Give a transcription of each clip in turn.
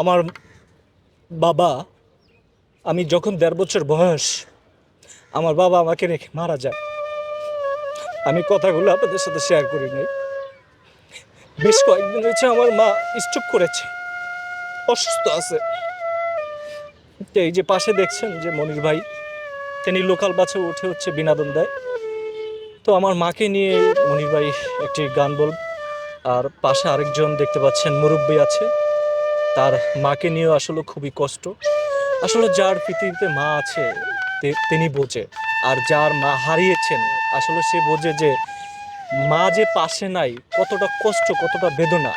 আমার বাবা, আমি যখন দেড় বছর বয়স, আমার বাবা আমাকে রেখে মারা যায়। আমি কথাগুলো আপনাদের সাথে শেয়ার করি নাই। বেশ কয়েকদিন হয়েছে আমার মা স্ট্রোক করেছে, অসুস্থ আছে। এই যে পাশে দেখছেন যে মনির ভাই, তিনি লোকাল বাসে উঠে হচ্ছে বিনোদন দেয়। তো আমার মাকে নিয়ে মনির ভাই একটি গান বল আর পাশে আরেকজন দেখতে পাচ্ছেন, মুরব্বী আছে। তার মাকে নিয়েও আসলে খুবই কষ্ট। আসলে যার পৃথিবীতে মা আছে তিনি বোঝে। আর যার মা হারিয়েছেন, আসলে সে বোঝে যে মা যে পাশে নাই, কতটা কষ্ট, কতটা বেদনা।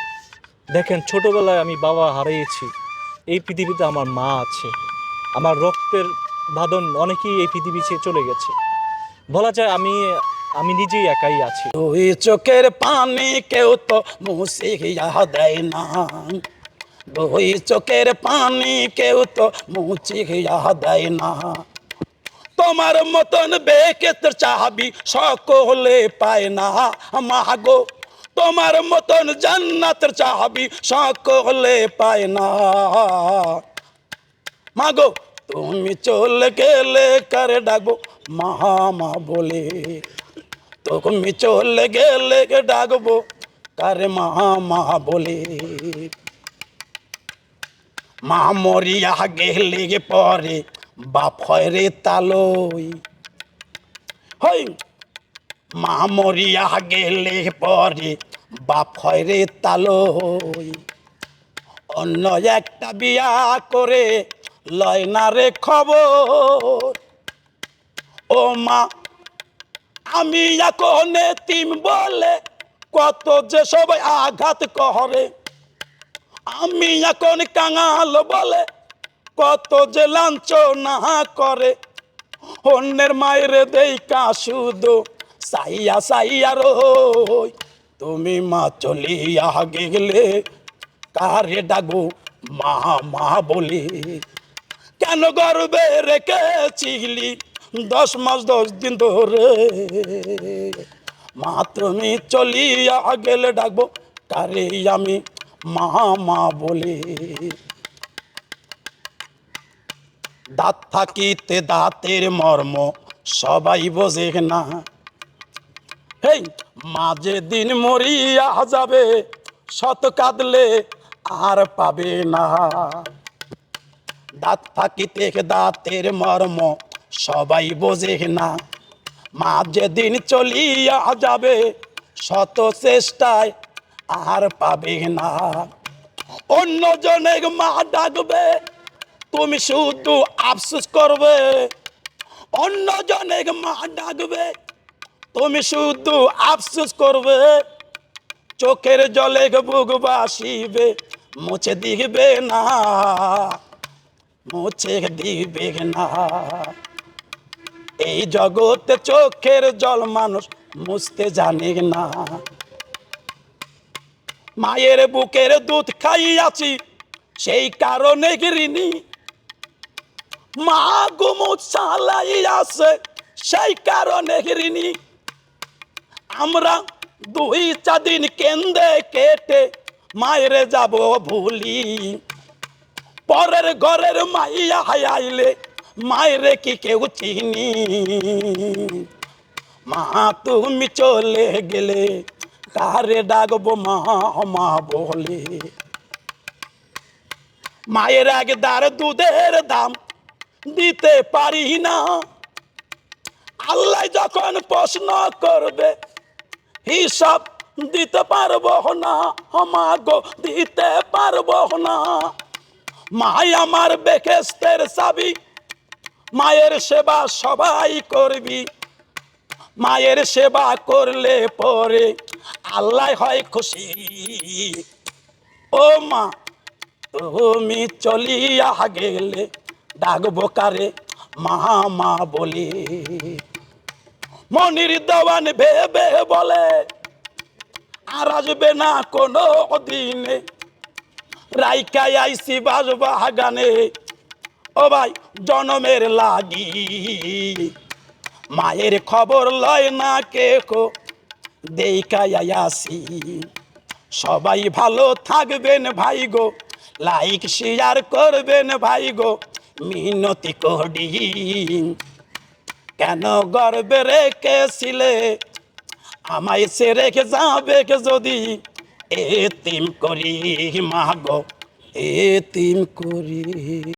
দেখেন, ছোটবেলায় আমি বাবা হারিয়েছি, এই পৃথিবীতে আমার মা আছে। আমার রক্তের বাঁধন অনেকেই এই পৃথিবী ছেড়ে চলে গেছে। বলা যায় আমি আমি নিজেই একাই আছি। দুই চোখের পানি কেউ তো দেয় না। দুই চোখের পানি কেউ তো মুছিয়া দেয় না। তোমার মতন বেকেত চাহাবি সকলে পায় না। মাগো, তোমার মতন জান্নাতের চাহাবি সকলে পায় না। মাগো, তুমি চলে গেলে কারে ডাকবো? মা মা বলে, তুমি চলে গেলে ডাকবো? কারে মা মা বলে? মা মরিয়া গেলে পরে বাপ হয় রে তালই। হই, মা মরিয়া গেলে পরে বাপ হয় রে তালই। অন্য একটা বিয়া করে লয় না রে খবর। ও মা, আমি এখন তিম বলে কত যে সবাই আঘাত করে। আমি এখন কাঙাল বলে, কত যে লাঞ্চ না করে। অন্যের মায়ের দেইকা শুধু সাইয়া সাইয়া রই। তুমি মা চলিয়া গেলে, কারে ডাকবো মা মা বলে। কেন গর্বে রেখেছিলি দশ মাস, দশ দিন ধরে? মা তুমি চলিয়া গেলে ডাকবো, কারে আমি মা মা বলে। দাঁত থাকিতে দাঁতের মর্ম সবাই বোঝে না। হেই, মাঝে দিন মরিয়া যাবে শত কাঁদলে আর পাবে না। দাঁত থাকিতে দাঁতের মর্ম সবাই বোঝে না। মা যেদিন চলিয়া যাবে শত চেষ্টায় আর পাবে না। অন্য জনের মা ডাকবে, তুমি শুধু আফসোস করবে। অন্য জনে মা ডাকবে, তুমি শুধু আফসোস করবে। চোখের জলে বুক বাসিবে মুছে দিবে না। মুছে দিবে না। এই জগতে চোখের জল মানুষ মুছতে জানে না। মায়ের বুকের দুধ খাইয়াছি, সেই কারণে গিরিনি মা গুমুচ চালাই আছে সেই কারণে গিরিনি আমরা দুই চাদিন কেন্দে কেটে মায়ের যাব ভুলি। পরের ঘরের মাইয়া হাইলে মায়ের কি কেউ চিনি? মা, তুমি চলে গেলে কারে ডাকবো মা মা বলে। মায়ের আগে দার দুধের দাম দিতে পারি না। আল্লাহ যখন প্রশ্ন করবে, হিসাব দিতে পারব না, আমাগো দিতে পারব না। মাই আমার বেকেস্তের চাবি, মায়ের সেবা সবাই করবি। মায়ের সেবা করলে পরে আল্লাহ হয় খুশি। ও মা, তুমি চলিয়া গেলে ডাকবো কারে? মা মা বলি। মনির দেওয়ান ভেবে বলে, আর আসবে না কোনো দিনে। রাইকাই আইসি বাজবা গানে ও ভাই, জনমের লাগি। মায়ের খবর লয় না কে কো? আসি সবাই ভালো থাকবেন ভাই গো, লাইক, শেয়ার করবেন ভাই গো, মিনতি করি। কেন গর্বে রেখেছিলে? আমায় সে রেখে যাবে যদি? এতিম করি মা গো, এতিম করি।